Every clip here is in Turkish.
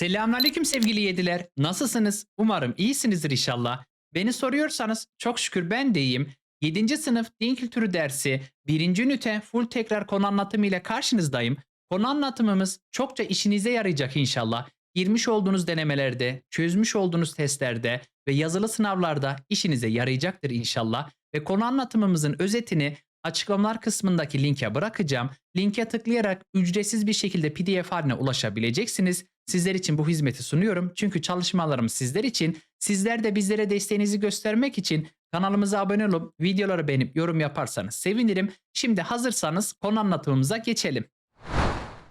Selamünaleyküm sevgili yediler. Nasılsınız? Umarım iyisinizdir inşallah. Beni soruyorsanız çok şükür ben de iyiyim. 7. sınıf din kültürü dersi 1. ünite full tekrar konu anlatımı ile karşınızdayım. Konu anlatımımız çokça işinize yarayacak inşallah. Girmiş olduğunuz denemelerde, çözmüş olduğunuz testlerde ve yazılı sınavlarda işinize yarayacaktır inşallah. Ve konu anlatımımızın özetini açıklamalar kısmındaki linke bırakacağım. Linke tıklayarak ücretsiz bir şekilde PDF haline ulaşabileceksiniz. Sizler için bu hizmeti sunuyorum. Çünkü çalışmalarım sizler için. Sizler de bizlere desteğinizi göstermek için kanalımıza abone olup videoları beğenip yorum yaparsanız sevinirim. Şimdi hazırsanız konu anlatımımıza geçelim.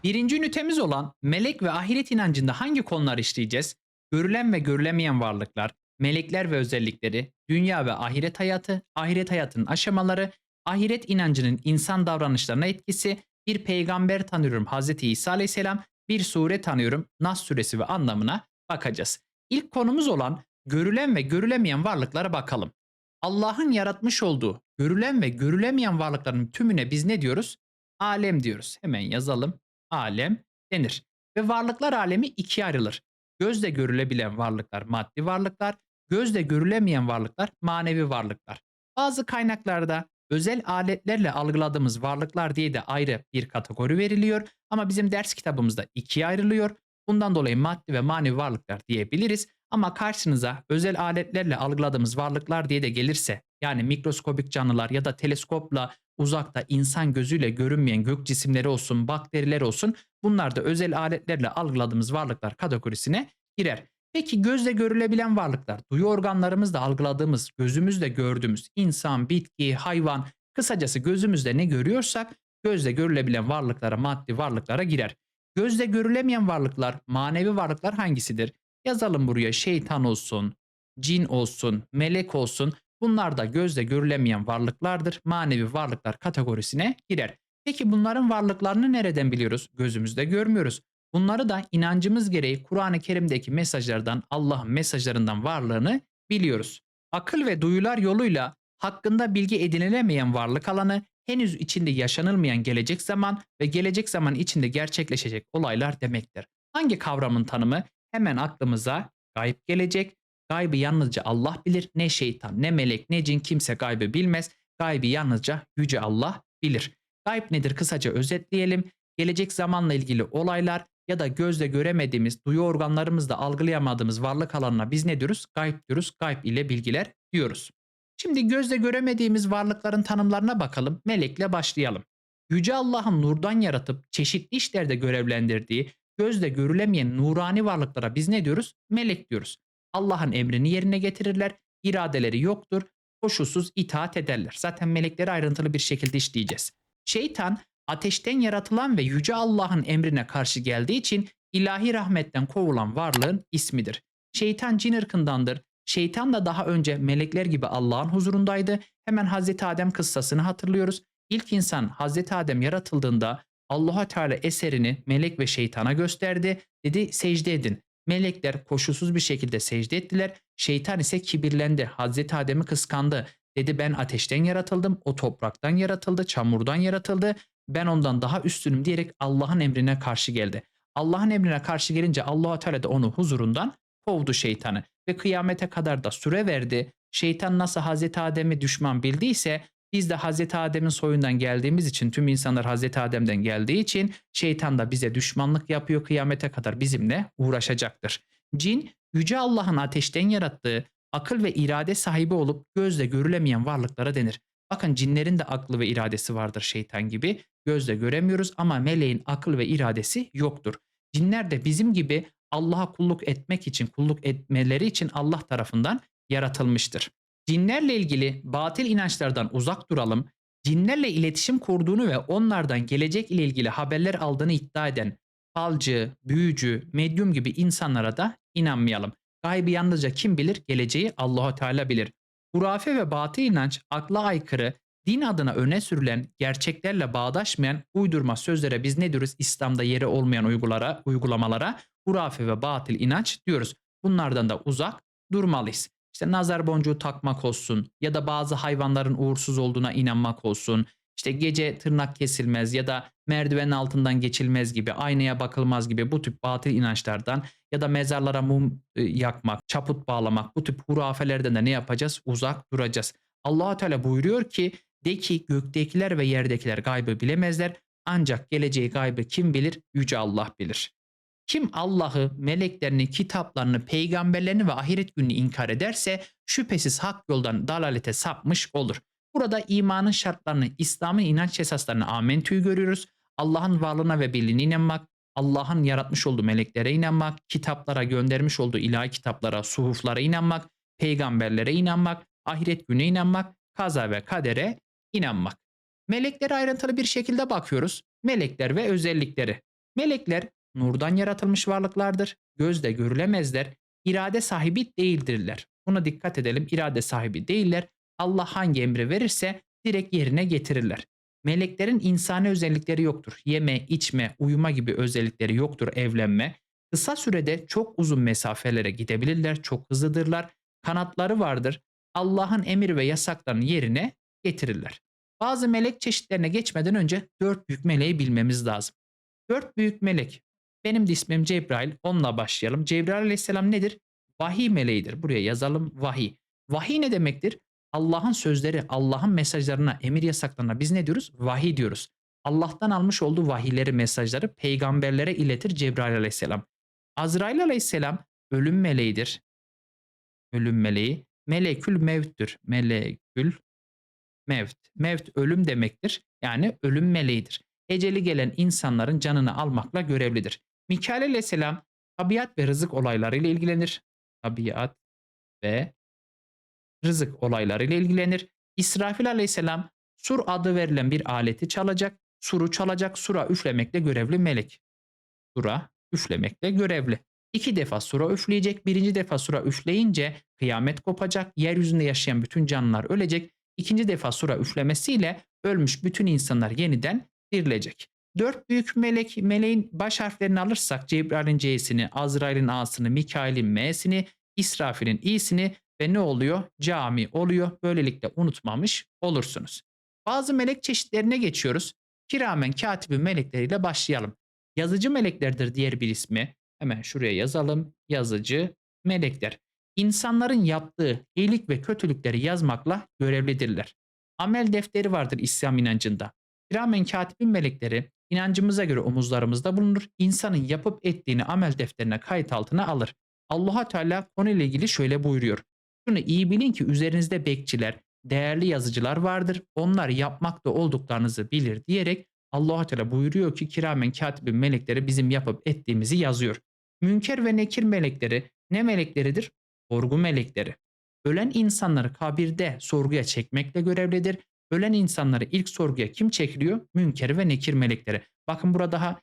Birinci ünitemiz olan melek ve ahiret inancında hangi konular işleyeceğiz? Görülen ve görülemeyen varlıklar, melekler ve özellikleri, dünya ve ahiret hayatı, ahiret hayatının aşamaları, ahiret inancının insan davranışlarına etkisi, bir peygamber tanıyorum Hz. İsa Aleyhisselam, bir sure tanıyorum Nas suresi ve anlamına bakacağız. İlk konumuz olan görülen ve görülemeyen varlıklara bakalım. Allah'ın yaratmış olduğu görülen ve görülemeyen varlıkların tümüne biz ne diyoruz? Alem diyoruz. Hemen yazalım. Alem denir. Ve varlıklar alemi ikiye ayrılır. Gözle görülebilen varlıklar maddi varlıklar, gözle görülemeyen varlıklar manevi varlıklar. Bazı kaynaklarda özel aletlerle algıladığımız varlıklar diye de ayrı bir kategori veriliyor ama bizim ders kitabımızda ikiye ayrılıyor. Bundan dolayı maddi ve manevi varlıklar diyebiliriz. Ama karşınıza özel aletlerle algıladığımız varlıklar diye de gelirse yani mikroskobik canlılar ya da teleskopla uzakta insan gözüyle görünmeyen gök cisimleri olsun, bakteriler olsun bunlar da özel aletlerle algıladığımız varlıklar kategorisine girer. Peki gözle görülebilen varlıklar, duyu organlarımızla algıladığımız, gözümüzle gördüğümüz insan, bitki, hayvan, kısacası gözümüzle ne görüyorsak gözle görülebilen varlıklara, maddi varlıklara girer. Gözle görülemeyen varlıklar, manevi varlıklar hangisidir? Yazalım buraya şeytan olsun, cin olsun, melek olsun. Bunlar da gözle görülemeyen varlıklardır. Manevi varlıklar kategorisine girer. Peki bunların varlıklarını nereden biliyoruz? Gözümüzde görmüyoruz. Bunları da inancımız gereği Kur'an-ı Kerim'deki mesajlardan, Allah'ın mesajlarından varlığını biliyoruz. Akıl ve duyular yoluyla hakkında bilgi edinilemeyen varlık alanı, henüz içinde yaşanılmayan gelecek zaman ve gelecek zaman içinde gerçekleşecek olaylar demektir. Hangi kavramın tanımı? Hemen aklımıza gayb gelecek. Gaybı yalnızca Allah bilir. Ne şeytan, ne melek, ne cin kimse gaybı bilmez. Gaybı yalnızca yüce Allah bilir. Gayb nedir kısaca özetleyelim. Gelecek zamanla ilgili olaylar ya da gözle göremediğimiz, duyu organlarımızla algılayamadığımız varlık alanına biz ne diyoruz? Gayb diyoruz. Gayb ile bilgiler diyoruz. Şimdi gözle göremediğimiz varlıkların tanımlarına bakalım. Melekle başlayalım. Yüce Allah'ın nurdan yaratıp çeşitli işlerde görevlendirdiği gözle görülemeyen nurani varlıklara biz ne diyoruz? Melek diyoruz. Allah'ın emrini yerine getirirler, iradeleri yoktur, koşulsuz itaat ederler. Zaten melekleri ayrıntılı bir şekilde işleyeceğiz. Şeytan ateşten yaratılan ve yüce Allah'ın emrine karşı geldiği için ilahi rahmetten kovulan varlığın ismidir. Şeytan cin ırkındandır. Şeytan da daha önce melekler gibi Allah'ın huzurundaydı. Hemen Hazreti Adem kıssasını hatırlıyoruz. İlk insan Hazreti Adem yaratıldığında Allah'a Teala eserini melek ve şeytana gösterdi. Dedi secde edin. Melekler koşulsuz bir şekilde secde ettiler. Şeytan ise kibirlendi. Hazreti Adem'i kıskandı. Dedi ben ateşten yaratıldım. O topraktan yaratıldı. Çamurdan yaratıldı. Ben ondan daha üstünüm diyerek Allah'ın emrine karşı geldi. Allah'ın emrine karşı gelince allah Teala da onu huzurundan kovdu şeytanı. Ve kıyamete kadar da süre verdi. Şeytan nasıl Hazreti Adem'i düşman bildiyse biz de Hazreti Adem'in soyundan geldiğimiz için tüm insanlar Hazreti Adem'den geldiği için şeytan da bize düşmanlık yapıyor kıyamete kadar bizimle uğraşacaktır. Cin yüce Allah'ın ateşten yarattığı akıl ve irade sahibi olup gözle görülemeyen varlıklara denir. Bakın cinlerin de aklı ve iradesi vardır şeytan gibi. Gözle göremiyoruz ama meleğin akıl ve iradesi yoktur. Cinler de bizim gibi Allah'a kulluk etmek için, kulluk etmeleri için Allah tarafından yaratılmıştır. Cinlerle ilgili batıl inançlardan uzak duralım. Cinlerle iletişim kurduğunu ve onlardan gelecek ile ilgili haberler aldığını iddia eden falcı, büyücü, medyum gibi insanlara da inanmayalım. Gaybı yalnızca kim bilir? Geleceği Allahu Teala bilir. Hurafe ve batıl inanç akla aykırı, din adına öne sürülen, gerçeklerle bağdaşmayan uydurma sözlere biz ne diyoruz? İslam'da yeri olmayan uygulara, uygulamalara hurafe ve batıl inanç diyoruz. Bunlardan da uzak durmalıyız. İşte nazar boncuğu takmak olsun ya da bazı hayvanların uğursuz olduğuna inanmak olsun. işte gece tırnak kesilmez ya da merdivenin altından geçilmez gibi, aynaya bakılmaz gibi bu tip batıl inançlardan ya da mezarlara mum e, yakmak, çaput bağlamak bu tip hurafelerden de ne yapacağız? Uzak duracağız. allah Teala buyuruyor ki de ki göktekiler ve yerdekiler gaybı bilemezler ancak geleceği gaybı kim bilir? Yüce Allah bilir. Kim Allah'ı, meleklerini, kitaplarını, peygamberlerini ve ahiret gününü inkar ederse şüphesiz hak yoldan dalalete sapmış olur. Burada imanın şartlarını, İslam'ın inanç esaslarını amentüyü görüyoruz. Allah'ın varlığına ve birliğine inanmak, Allah'ın yaratmış olduğu meleklere inanmak, kitaplara göndermiş olduğu ilahi kitaplara, suhuflara inanmak, peygamberlere inanmak, ahiret gününe inanmak, kaza ve kadere inanmak. Meleklere ayrıntılı bir şekilde bakıyoruz. Melekler ve özellikleri. Melekler nurdan yaratılmış varlıklardır. Gözle görülemezler. İrade sahibi değildirler. Buna dikkat edelim. İrade sahibi değiller. Allah hangi emri verirse direkt yerine getirirler. Meleklerin insani özellikleri yoktur. Yeme, içme, uyuma gibi özellikleri yoktur evlenme. Kısa sürede çok uzun mesafelere gidebilirler, çok hızlıdırlar. Kanatları vardır. Allah'ın emir ve yasaklarını yerine getirirler. Bazı melek çeşitlerine geçmeden önce dört büyük meleği bilmemiz lazım. Dört büyük melek. Benim de ismim Cebrail. Onunla başlayalım. Cebrail aleyhisselam nedir? Vahiy meleğidir. Buraya yazalım vahiy. Vahiy ne demektir? Allah'ın sözleri, Allah'ın mesajlarına, emir yasaklarına biz ne diyoruz? Vahiy diyoruz. Allah'tan almış olduğu vahiyleri, mesajları peygamberlere iletir Cebrail aleyhisselam. Azrail aleyhisselam ölüm meleğidir. Ölüm meleği. Melekül mevttür. Melekül mevt. Mevt ölüm demektir. Yani ölüm meleğidir. Eceli gelen insanların canını almakla görevlidir. Mikail aleyhisselam tabiat ve rızık olaylarıyla ilgilenir. Tabiat ve rızık olaylarıyla ilgilenir. İsrafil aleyhisselam sur adı verilen bir aleti çalacak. Suru çalacak, sura üflemekle görevli melek. Sura üflemekle görevli. İki defa sura üfleyecek. Birinci defa sura üfleyince kıyamet kopacak. Yeryüzünde yaşayan bütün canlılar ölecek. İkinci defa sura üflemesiyle ölmüş bütün insanlar yeniden dirilecek. Dört büyük melek, meleğin baş harflerini alırsak Cebrail'in C'sini, Azrail'in A'sını, Mikail'in M'sini, İsrafil'in İ'sini ve ne oluyor? Cami oluyor. Böylelikle unutmamış olursunuz. Bazı melek çeşitlerine geçiyoruz. Kiramen katibi melekleriyle başlayalım. Yazıcı meleklerdir diğer bir ismi. Hemen şuraya yazalım. Yazıcı melekler. İnsanların yaptığı iyilik ve kötülükleri yazmakla görevlidirler. Amel defteri vardır İslam inancında. Kiramen katibin melekleri inancımıza göre omuzlarımızda bulunur. İnsanın yapıp ettiğini amel defterine kayıt altına alır. Allaha Teala konuyla ilgili şöyle buyuruyor. Şunu iyi bilin ki üzerinizde bekçiler, değerli yazıcılar vardır. Onlar yapmakta olduklarınızı bilir diyerek Allah Teala buyuruyor ki kiramen katibin melekleri bizim yapıp ettiğimizi yazıyor. Münker ve nekir melekleri ne melekleridir? Sorgu melekleri. Ölen insanları kabirde sorguya çekmekle görevlidir. Ölen insanları ilk sorguya kim çekiliyor? Münker ve nekir melekleri. Bakın burada daha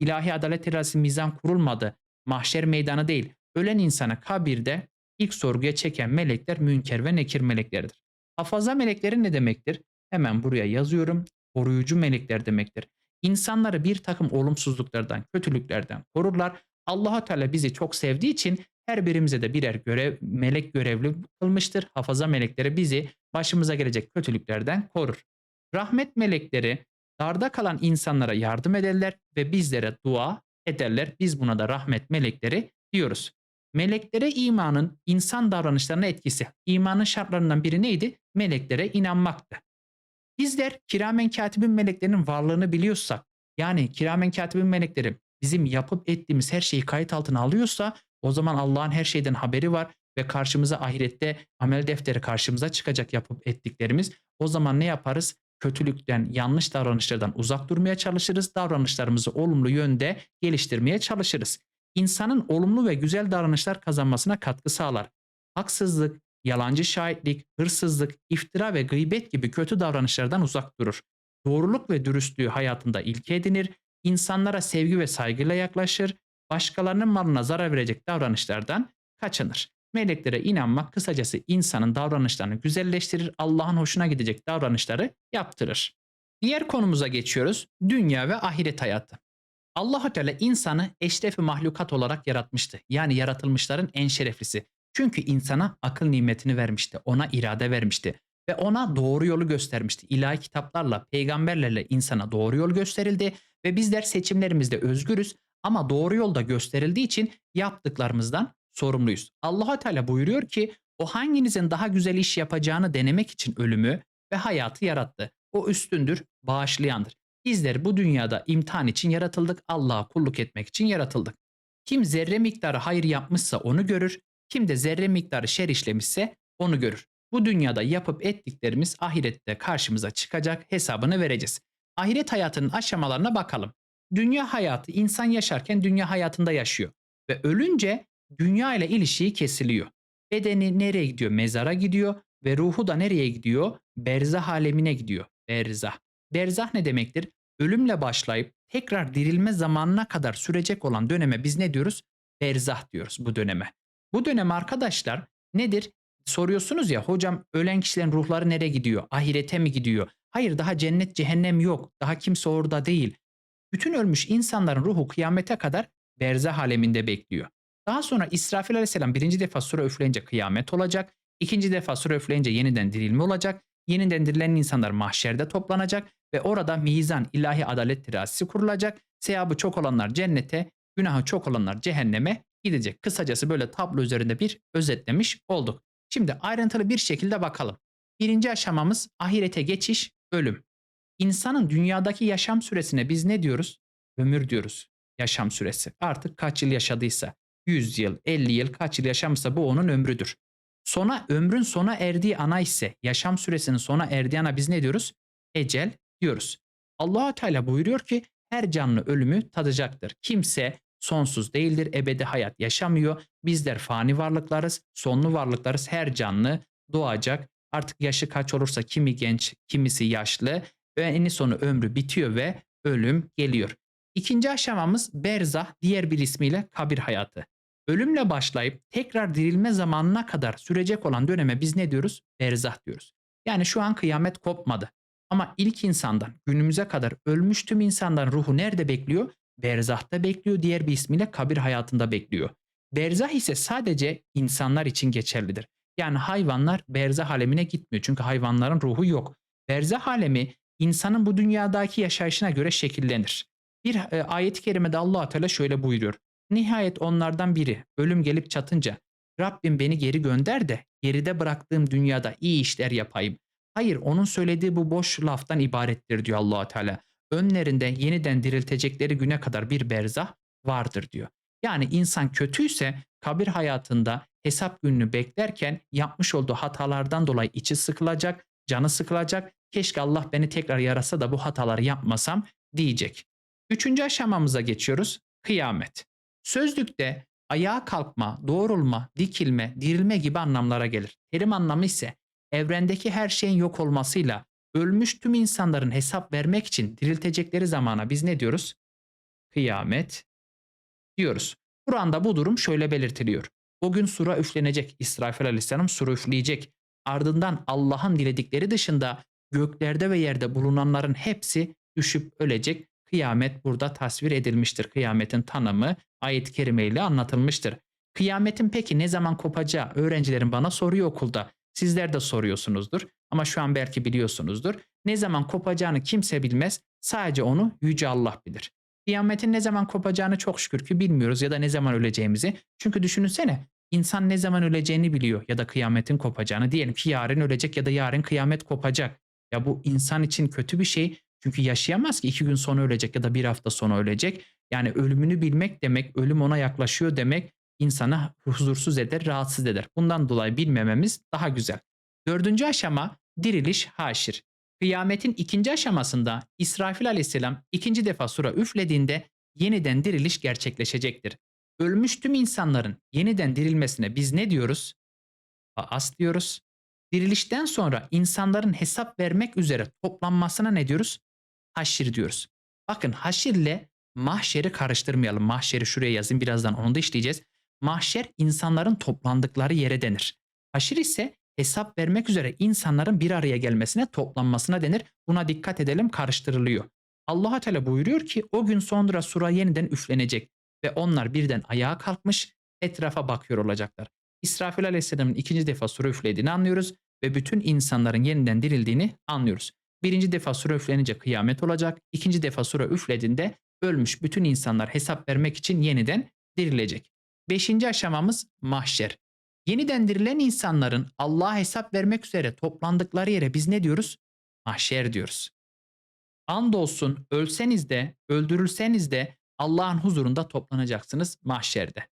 ilahi adalet terazisi mizan kurulmadı. Mahşer meydanı değil. Ölen insana kabirde ilk sorguya çeken melekler münker ve nekir melekleridir. Hafaza melekleri ne demektir? Hemen buraya yazıyorum. Koruyucu melekler demektir. İnsanları bir takım olumsuzluklardan, kötülüklerden korurlar. allah Teala bizi çok sevdiği için her birimize de birer görev, melek görevli kılmıştır. Hafaza melekleri bizi başımıza gelecek kötülüklerden korur. Rahmet melekleri darda kalan insanlara yardım ederler ve bizlere dua ederler. Biz buna da rahmet melekleri diyoruz. Meleklere imanın insan davranışlarına etkisi. İmanın şartlarından biri neydi? Meleklere inanmaktı. Bizler kiramen katibin meleklerinin varlığını biliyorsak, yani kiramen katibin melekleri bizim yapıp ettiğimiz her şeyi kayıt altına alıyorsa o zaman Allah'ın her şeyden haberi var ve karşımıza ahirette amel defteri karşımıza çıkacak yapıp ettiklerimiz. O zaman ne yaparız? Kötülükten, yanlış davranışlardan uzak durmaya çalışırız. Davranışlarımızı olumlu yönde geliştirmeye çalışırız. İnsanın olumlu ve güzel davranışlar kazanmasına katkı sağlar. Haksızlık, yalancı şahitlik, hırsızlık, iftira ve gıybet gibi kötü davranışlardan uzak durur. Doğruluk ve dürüstlüğü hayatında ilke edinir, insanlara sevgi ve saygıyla yaklaşır, başkalarının malına zarar verecek davranışlardan kaçınır. Meleklere inanmak kısacası insanın davranışlarını güzelleştirir, Allah'ın hoşuna gidecek davranışları yaptırır. Diğer konumuza geçiyoruz. Dünya ve ahiret hayatı. allah Teala insanı eşrefi mahlukat olarak yaratmıştı. Yani yaratılmışların en şereflisi. Çünkü insana akıl nimetini vermişti, ona irade vermişti. ve ona doğru yolu göstermişti. İlahi kitaplarla, peygamberlerle insana doğru yol gösterildi ve bizler seçimlerimizde özgürüz ama doğru yolda gösterildiği için yaptıklarımızdan sorumluyuz. Allahu Teala buyuruyor ki o hanginizin daha güzel iş yapacağını denemek için ölümü ve hayatı yarattı. O üstündür, bağışlayandır. Bizler bu dünyada imtihan için yaratıldık, Allah'a kulluk etmek için yaratıldık. Kim zerre miktarı hayır yapmışsa onu görür, kim de zerre miktarı şer işlemişse onu görür. Bu dünyada yapıp ettiklerimiz ahirette karşımıza çıkacak, hesabını vereceğiz. Ahiret hayatının aşamalarına bakalım. Dünya hayatı insan yaşarken dünya hayatında yaşıyor ve ölünce dünya ile ilişiği kesiliyor. Bedeni nereye gidiyor? Mezara gidiyor ve ruhu da nereye gidiyor? Berzah alemine gidiyor. Berzah. Berzah ne demektir? Ölümle başlayıp tekrar dirilme zamanına kadar sürecek olan döneme biz ne diyoruz? Berzah diyoruz bu döneme. Bu dönem arkadaşlar nedir? Soruyorsunuz ya hocam ölen kişilerin ruhları nereye gidiyor? Ahirete mi gidiyor? Hayır daha cennet cehennem yok. Daha kimse orada değil. Bütün ölmüş insanların ruhu kıyamete kadar berzah aleminde bekliyor. Daha sonra İsrafil aleyhisselam birinci defa sura üfleyince kıyamet olacak. ikinci defa sura üfleyince yeniden dirilme olacak. Yeniden dirilen insanlar mahşerde toplanacak ve orada mizan ilahi adalet terazisi kurulacak. Sevabı çok olanlar cennete, günahı çok olanlar cehenneme gidecek. Kısacası böyle tablo üzerinde bir özetlemiş olduk. Şimdi ayrıntılı bir şekilde bakalım. Birinci aşamamız ahirete geçiş, ölüm. İnsanın dünyadaki yaşam süresine biz ne diyoruz? Ömür diyoruz. Yaşam süresi. Artık kaç yıl yaşadıysa, 100 yıl, 50 yıl kaç yıl yaşamışsa bu onun ömrüdür. Sona ömrün sona erdiği ana ise yaşam süresinin sona erdiği ana biz ne diyoruz? Ecel diyoruz. allah Teala buyuruyor ki her canlı ölümü tadacaktır. Kimse sonsuz değildir, ebedi hayat yaşamıyor. Bizler fani varlıklarız, sonlu varlıklarız. Her canlı doğacak. Artık yaşı kaç olursa kimi genç, kimisi yaşlı ve en sonu ömrü bitiyor ve ölüm geliyor. İkinci aşamamız berzah, diğer bir ismiyle kabir hayatı. Ölümle başlayıp tekrar dirilme zamanına kadar sürecek olan döneme biz ne diyoruz? Berzah diyoruz. Yani şu an kıyamet kopmadı. Ama ilk insandan günümüze kadar ölmüş tüm insanların ruhu nerede bekliyor? Berzah'ta bekliyor, diğer bir ismiyle kabir hayatında bekliyor. Berzah ise sadece insanlar için geçerlidir. Yani hayvanlar berzah alemine gitmiyor çünkü hayvanların ruhu yok. Berzah alemi insanın bu dünyadaki yaşayışına göre şekillenir. Bir e, ayet-i kerimede allah Teala şöyle buyuruyor. Nihayet onlardan biri ölüm gelip çatınca Rabbim beni geri gönder de geride bıraktığım dünyada iyi işler yapayım. Hayır onun söylediği bu boş laftan ibarettir diyor allah Teala. Önlerinde yeniden diriltecekleri güne kadar bir berzah vardır diyor. Yani insan kötüyse kabir hayatında hesap gününü beklerken yapmış olduğu hatalardan dolayı içi sıkılacak, canı sıkılacak. Keşke Allah beni tekrar yarasa da bu hataları yapmasam diyecek. Üçüncü aşamamıza geçiyoruz. Kıyamet. Sözlükte ayağa kalkma, doğrulma, dikilme, dirilme gibi anlamlara gelir. Terim anlamı ise evrendeki her şeyin yok olmasıyla ölmüş tüm insanların hesap vermek için diriltecekleri zamana biz ne diyoruz? Kıyamet diyoruz. Kur'an'da bu durum şöyle belirtiliyor. O gün sura üflenecek. İsrafil aleyhisselam sura üfleyecek. Ardından Allah'ın diledikleri dışında göklerde ve yerde bulunanların hepsi düşüp ölecek. Kıyamet burada tasvir edilmiştir. Kıyametin tanımı ayet-i kerimeyle anlatılmıştır. Kıyametin peki ne zaman kopacağı öğrencilerin bana soruyor okulda. Sizler de soruyorsunuzdur ama şu an belki biliyorsunuzdur. Ne zaman kopacağını kimse bilmez. Sadece onu Yüce Allah bilir. Kıyametin ne zaman kopacağını çok şükür ki bilmiyoruz ya da ne zaman öleceğimizi. Çünkü düşünsene insan ne zaman öleceğini biliyor ya da kıyametin kopacağını. Diyelim ki yarın ölecek ya da yarın kıyamet kopacak. Ya bu insan için kötü bir şey. Çünkü yaşayamaz ki iki gün sonra ölecek ya da bir hafta sonra ölecek. Yani ölümünü bilmek demek, ölüm ona yaklaşıyor demek insanı huzursuz eder, rahatsız eder. Bundan dolayı bilmememiz daha güzel. Dördüncü aşama diriliş haşir. Kıyametin ikinci aşamasında İsrafil aleyhisselam ikinci defa sura üflediğinde yeniden diriliş gerçekleşecektir. Ölmüş tüm insanların yeniden dirilmesine biz ne diyoruz? As diyoruz. Dirilişten sonra insanların hesap vermek üzere toplanmasına ne diyoruz? Haşir diyoruz. Bakın haşirle mahşeri karıştırmayalım. Mahşeri şuraya yazayım birazdan onu da işleyeceğiz. Mahşer insanların toplandıkları yere denir. Haşir ise hesap vermek üzere insanların bir araya gelmesine, toplanmasına denir. Buna dikkat edelim karıştırılıyor. Allah Teala buyuruyor ki o gün sonra sura yeniden üflenecek ve onlar birden ayağa kalkmış etrafa bakıyor olacaklar. İsrafil Aleyhisselam'ın ikinci defa sura üflediğini anlıyoruz ve bütün insanların yeniden dirildiğini anlıyoruz. Birinci defa sura üflenince kıyamet olacak. İkinci defa sura üflediğinde ölmüş bütün insanlar hesap vermek için yeniden dirilecek. Beşinci aşamamız mahşer. Yeniden dirilen insanların Allah'a hesap vermek üzere toplandıkları yere biz ne diyoruz? Mahşer diyoruz. Andolsun ölseniz de öldürülseniz de Allah'ın huzurunda toplanacaksınız mahşerde.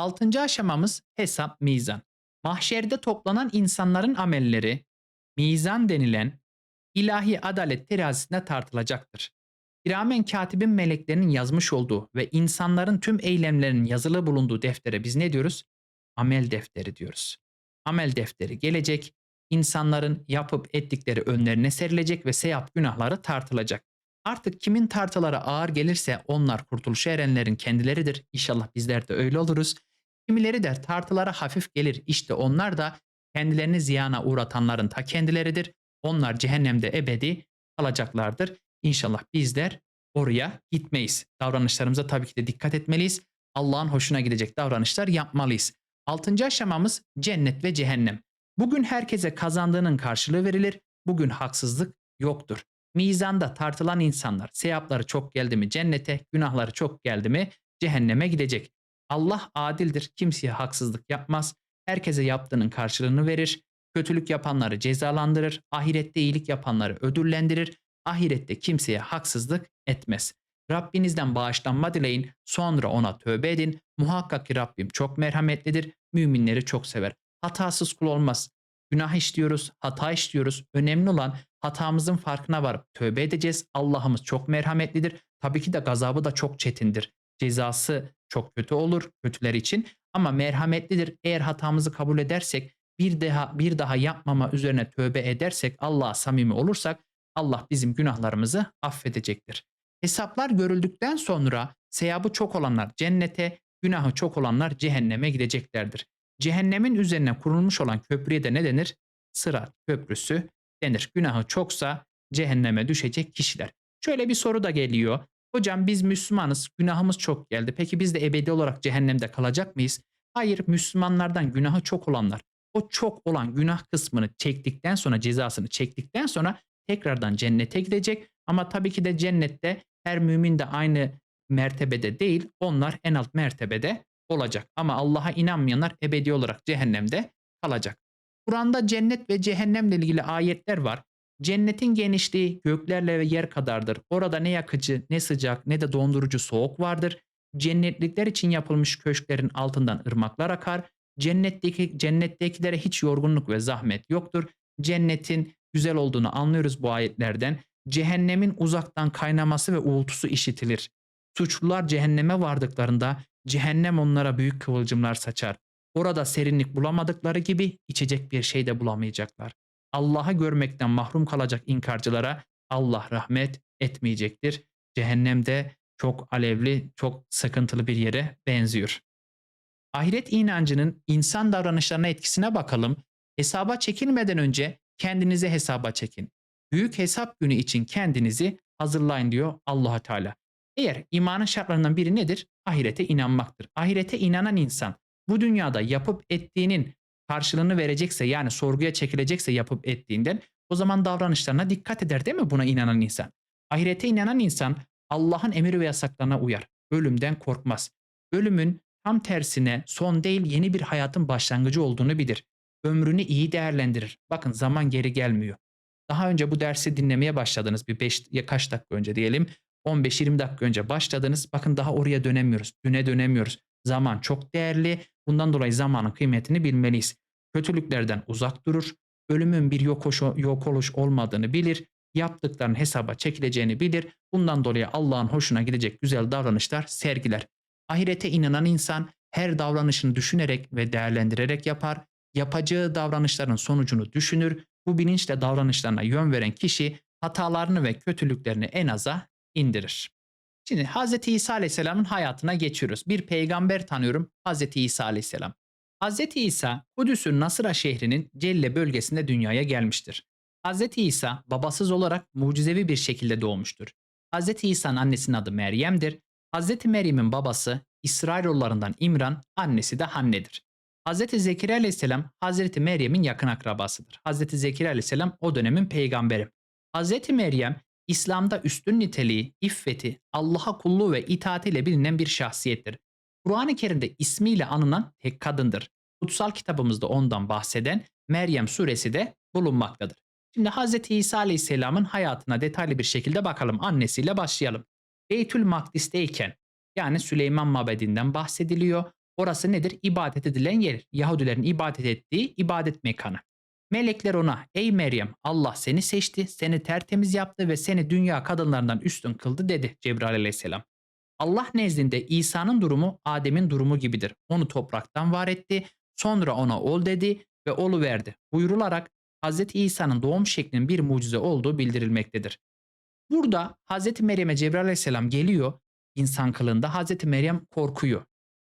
Altıncı aşamamız hesap mizan. Mahşerde toplanan insanların amelleri mizan denilen ilahi adalet terazisinde tartılacaktır. Kiramen katibin meleklerinin yazmış olduğu ve insanların tüm eylemlerinin yazılı bulunduğu deftere biz ne diyoruz? Amel defteri diyoruz. Amel defteri gelecek, insanların yapıp ettikleri önlerine serilecek ve sevap günahları tartılacak. Artık kimin tartıları ağır gelirse onlar kurtuluşa erenlerin kendileridir. İnşallah bizler de öyle oluruz. Kimileri de tartılara hafif gelir. İşte onlar da kendilerini ziyana uğratanların ta kendileridir. Onlar cehennemde ebedi kalacaklardır. İnşallah bizler oraya gitmeyiz. Davranışlarımıza tabii ki de dikkat etmeliyiz. Allah'ın hoşuna gidecek davranışlar yapmalıyız. Altıncı aşamamız cennet ve cehennem. Bugün herkese kazandığının karşılığı verilir. Bugün haksızlık yoktur. Mizanda tartılan insanlar sevapları çok geldi mi cennete, günahları çok geldi mi cehenneme gidecek. Allah adildir. Kimseye haksızlık yapmaz. Herkese yaptığının karşılığını verir. Kötülük yapanları cezalandırır. Ahirette iyilik yapanları ödüllendirir. Ahirette kimseye haksızlık etmez. Rabbinizden bağışlanma dileyin. Sonra ona tövbe edin. Muhakkak ki Rabbim çok merhametlidir. Müminleri çok sever. Hatasız kul olmaz. Günah işliyoruz, hata işliyoruz. Önemli olan hatamızın farkına varıp tövbe edeceğiz. Allah'ımız çok merhametlidir. Tabii ki de gazabı da çok çetindir. Cezası çok kötü olur kötüler için ama merhametlidir. Eğer hatamızı kabul edersek, bir daha bir daha yapmama üzerine tövbe edersek, Allah'a samimi olursak Allah bizim günahlarımızı affedecektir. Hesaplar görüldükten sonra sevabı çok olanlar cennete, günahı çok olanlar cehenneme gideceklerdir. Cehennemin üzerine kurulmuş olan köprüye de ne denir? Sırat köprüsü denir. Günahı çoksa cehenneme düşecek kişiler. Şöyle bir soru da geliyor. Hocam biz Müslümanız, günahımız çok geldi. Peki biz de ebedi olarak cehennemde kalacak mıyız? Hayır, Müslümanlardan günahı çok olanlar o çok olan günah kısmını çektikten sonra cezasını çektikten sonra tekrardan cennete gidecek. Ama tabii ki de cennette her mümin de aynı mertebede değil. Onlar en alt mertebede olacak. Ama Allah'a inanmayanlar ebedi olarak cehennemde kalacak. Kur'an'da cennet ve cehennemle ilgili ayetler var. Cennetin genişliği göklerle ve yer kadardır. Orada ne yakıcı, ne sıcak, ne de dondurucu soğuk vardır. Cennetlikler için yapılmış köşklerin altından ırmaklar akar. Cennetteki cennettekilere hiç yorgunluk ve zahmet yoktur. Cennetin güzel olduğunu anlıyoruz bu ayetlerden. Cehennemin uzaktan kaynaması ve uğultusu işitilir. Suçlular cehenneme vardıklarında cehennem onlara büyük kıvılcımlar saçar. Orada serinlik bulamadıkları gibi içecek bir şey de bulamayacaklar. Allah'ı görmekten mahrum kalacak inkarcılara Allah rahmet etmeyecektir. Cehennemde çok alevli, çok sıkıntılı bir yere benziyor. Ahiret inancının insan davranışlarına etkisine bakalım. Hesaba çekilmeden önce kendinizi hesaba çekin. Büyük hesap günü için kendinizi hazırlayın diyor allah Teala. Eğer imanın şartlarından biri nedir? Ahirete inanmaktır. Ahirete inanan insan bu dünyada yapıp ettiğinin karşılığını verecekse yani sorguya çekilecekse yapıp ettiğinden o zaman davranışlarına dikkat eder değil mi buna inanan insan? Ahirete inanan insan Allah'ın emir ve yasaklarına uyar. Ölümden korkmaz. Ölümün tam tersine son değil yeni bir hayatın başlangıcı olduğunu bilir. Ömrünü iyi değerlendirir. Bakın zaman geri gelmiyor. Daha önce bu dersi dinlemeye başladınız bir 5 ya kaç dakika önce diyelim 15-20 dakika önce başladınız. Bakın daha oraya dönemiyoruz. Düne dönemiyoruz. Zaman çok değerli. Bundan dolayı zamanın kıymetini bilmeliyiz. Kötülüklerden uzak durur. Ölümün bir yok, hoş, yok oluş olmadığını bilir. Yaptıklarının hesaba çekileceğini bilir. Bundan dolayı Allah'ın hoşuna gidecek güzel davranışlar sergiler. Ahirete inanan insan her davranışını düşünerek ve değerlendirerek yapar. Yapacağı davranışların sonucunu düşünür. Bu bilinçle davranışlarına yön veren kişi hatalarını ve kötülüklerini en aza indirir. Şimdi Hz. İsa Aleyhisselam'ın hayatına geçiyoruz. Bir peygamber tanıyorum Hz. İsa Aleyhisselam. Hz. İsa Kudüs'ün Nasıra şehrinin Celle bölgesinde dünyaya gelmiştir. Hz. İsa babasız olarak mucizevi bir şekilde doğmuştur. Hz. İsa'nın annesinin adı Meryem'dir. Hz. Meryem'in babası İsrailoğullarından İmran, annesi de Hanne'dir. Hazreti Zekeriya aleyhisselam Hazreti Meryem'in yakın akrabasıdır. Hazreti Zekeriya aleyhisselam o dönemin peygamberi. Hazreti Meryem İslam'da üstün niteliği, iffeti, Allah'a kulluğu ve itaatiyle bilinen bir şahsiyettir. Kur'an-ı Kerim'de ismiyle anılan tek kadındır. Kutsal kitabımızda ondan bahseden Meryem suresi de bulunmaktadır. Şimdi Hz. İsa Aleyhisselam'ın hayatına detaylı bir şekilde bakalım. Annesiyle başlayalım. Beytül Makdis'teyken yani Süleyman Mabedi'nden bahsediliyor. Orası nedir? İbadet edilen yer. Yahudilerin ibadet ettiği ibadet mekanı. Melekler ona ey Meryem Allah seni seçti, seni tertemiz yaptı ve seni dünya kadınlarından üstün kıldı dedi Cebrail aleyhisselam. Allah nezdinde İsa'nın durumu Adem'in durumu gibidir. Onu topraktan var etti, sonra ona ol dedi ve olu verdi. Buyurularak Hz. İsa'nın doğum şeklinin bir mucize olduğu bildirilmektedir. Burada Hz. Meryem'e Cebrail aleyhisselam geliyor insan kılığında. Hz. Meryem korkuyor.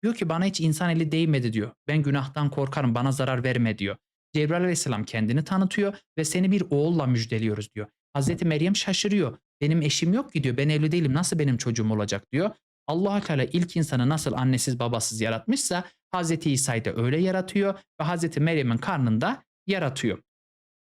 Diyor ki bana hiç insan eli değmedi diyor. Ben günahtan korkarım bana zarar verme diyor. Cebrail aleyhisselam kendini tanıtıyor ve seni bir oğulla müjdeliyoruz diyor. Hazreti Meryem şaşırıyor. Benim eşim yok ki diyor. Ben evli değilim. Nasıl benim çocuğum olacak diyor. allah Teala ilk insanı nasıl annesiz babasız yaratmışsa Hazreti İsa'yı da öyle yaratıyor ve Hazreti Meryem'in karnında yaratıyor.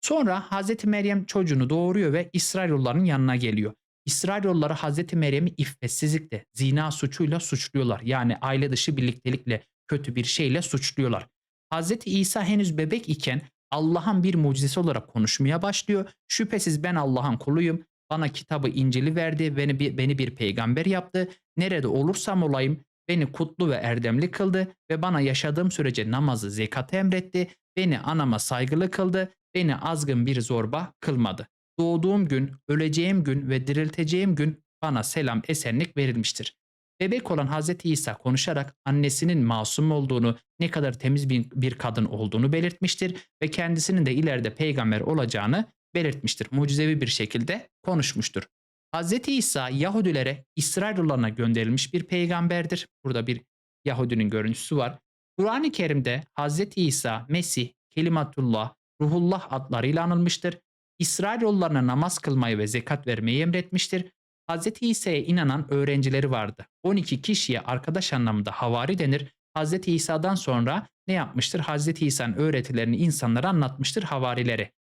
Sonra Hazreti Meryem çocuğunu doğuruyor ve İsrailoğullarının yanına geliyor. İsrailoğulları Hazreti Meryem'i iffetsizlikle, zina suçuyla suçluyorlar. Yani aile dışı birliktelikle, kötü bir şeyle suçluyorlar. Hazreti İsa henüz bebek iken Allah'ın bir mucizesi olarak konuşmaya başlıyor. Şüphesiz ben Allah'ın kuluyum. Bana kitabı İncil'i verdi, beni bir, beni bir peygamber yaptı. Nerede olursam olayım beni kutlu ve erdemli kıldı ve bana yaşadığım sürece namazı, zekatı emretti. Beni anama saygılı kıldı, beni azgın bir zorba kılmadı. Doğduğum gün, öleceğim gün ve dirilteceğim gün bana selam, esenlik verilmiştir. Bebek olan Hazreti İsa konuşarak annesinin masum olduğunu, ne kadar temiz bir, kadın olduğunu belirtmiştir ve kendisinin de ileride peygamber olacağını belirtmiştir. Mucizevi bir şekilde konuşmuştur. Hazreti İsa Yahudilere, İsrailoğullarına gönderilmiş bir peygamberdir. Burada bir Yahudinin görüntüsü var. Kur'an-ı Kerim'de Hazreti İsa, Mesih, Kelimatullah, Ruhullah adlarıyla anılmıştır. İsrailoğullarına namaz kılmayı ve zekat vermeyi emretmiştir. Hz. İsa'ya inanan öğrencileri vardı. 12 kişiye arkadaş anlamında havari denir. Hz. İsa'dan sonra ne yapmıştır? Hz. İsa'nın öğretilerini insanlara anlatmıştır havarileri.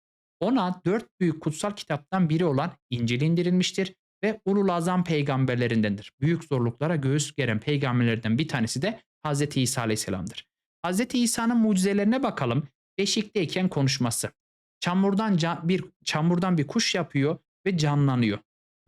Ona dört büyük kutsal kitaptan biri olan İncil indirilmiştir ve ulul azam peygamberlerindendir. Büyük zorluklara göğüs geren peygamberlerden bir tanesi de Hz. İsa aleyhisselamdır. Hz. İsa'nın mucizelerine bakalım. Beşikteyken konuşması. Çamurdan can, bir çamurdan bir kuş yapıyor ve canlanıyor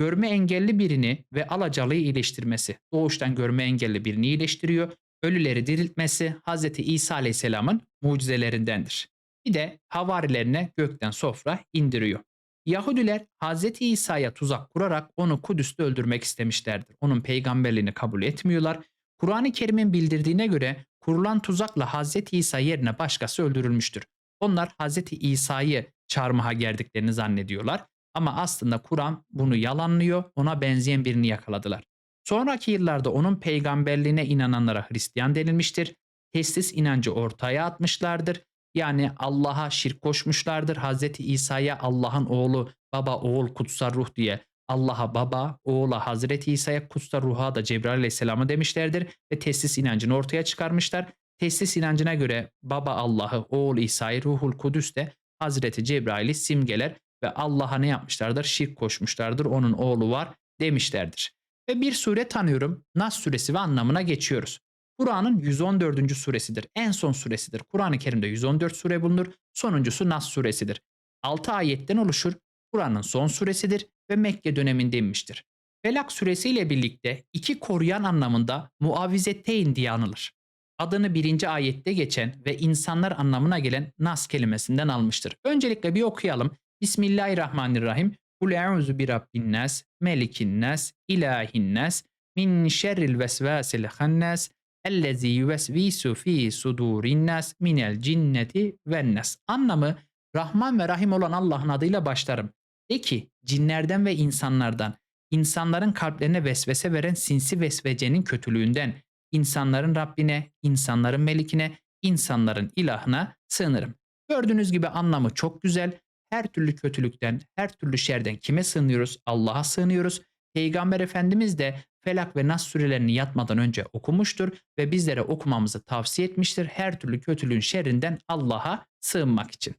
görme engelli birini ve alacalıyı iyileştirmesi. Doğuştan görme engelli birini iyileştiriyor. Ölüleri diriltmesi Hz. İsa Aleyhisselam'ın mucizelerindendir. Bir de havarilerine gökten sofra indiriyor. Yahudiler Hz. İsa'ya tuzak kurarak onu Kudüs'te öldürmek istemişlerdir. Onun peygamberliğini kabul etmiyorlar. Kur'an-ı Kerim'in bildirdiğine göre kurulan tuzakla Hz. İsa yerine başkası öldürülmüştür. Onlar Hz. İsa'yı çarmıha gerdiklerini zannediyorlar ama aslında Kur'an bunu yalanlıyor, ona benzeyen birini yakaladılar. Sonraki yıllarda onun peygamberliğine inananlara Hristiyan denilmiştir. Testis inancı ortaya atmışlardır. Yani Allah'a şirk koşmuşlardır. Hz. İsa'ya Allah'ın oğlu, baba, oğul, kutsal ruh diye Allah'a baba, oğula Hazreti İsa'ya kutsal ruha da Cebrail aleyhisselamı demişlerdir ve testis inancını ortaya çıkarmışlar. Testis inancına göre baba Allah'ı, oğul İsa'yı, ruhul kudüs de Hazreti Cebrail'i simgeler ve Allah'a ne yapmışlardır? Şirk koşmuşlardır. Onun oğlu var demişlerdir. Ve bir sure tanıyorum. Nas suresi ve anlamına geçiyoruz. Kur'an'ın 114. suresidir. En son suresidir. Kur'an-ı Kerim'de 114 sure bulunur. Sonuncusu Nas suresidir. 6 ayetten oluşur. Kur'an'ın son suresidir ve Mekke döneminde inmiştir. Felak suresiyle birlikte iki koruyan anlamında muavizeteyn diye anılır. Adını birinci ayette geçen ve insanlar anlamına gelen Nas kelimesinden almıştır. Öncelikle bir okuyalım. Bismillahirrahmanirrahim. Kul e'uzu bi rabbin nas, melikin nas, ilahin nas, min şerril vesvasil hannas, ellezî yuvesvisu fi sudurin nas minel cinneti ven nas. Anlamı Rahman ve Rahim olan Allah'ın adıyla başlarım. De ki cinlerden ve insanlardan, insanların kalplerine vesvese veren sinsi vesvecenin kötülüğünden, insanların Rabbine, insanların melikine, insanların ilahına sığınırım. Gördüğünüz gibi anlamı çok güzel her türlü kötülükten, her türlü şerden kime sığınıyoruz? Allah'a sığınıyoruz. Peygamber Efendimiz de Felak ve Nas surelerini yatmadan önce okumuştur ve bizlere okumamızı tavsiye etmiştir. Her türlü kötülüğün şerrinden Allah'a sığınmak için.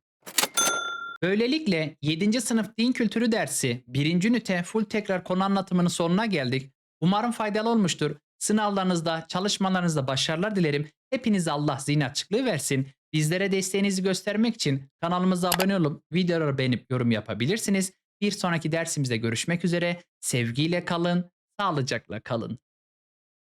Böylelikle 7. sınıf din kültürü dersi 1. ünite full tekrar konu anlatımının sonuna geldik. Umarım faydalı olmuştur. Sınavlarınızda, çalışmalarınızda başarılar dilerim. Hepinize Allah zihin açıklığı versin. Bizlere desteğinizi göstermek için kanalımıza abone olup videoları beğenip yorum yapabilirsiniz. Bir sonraki dersimizde görüşmek üzere. Sevgiyle kalın, sağlıcakla kalın.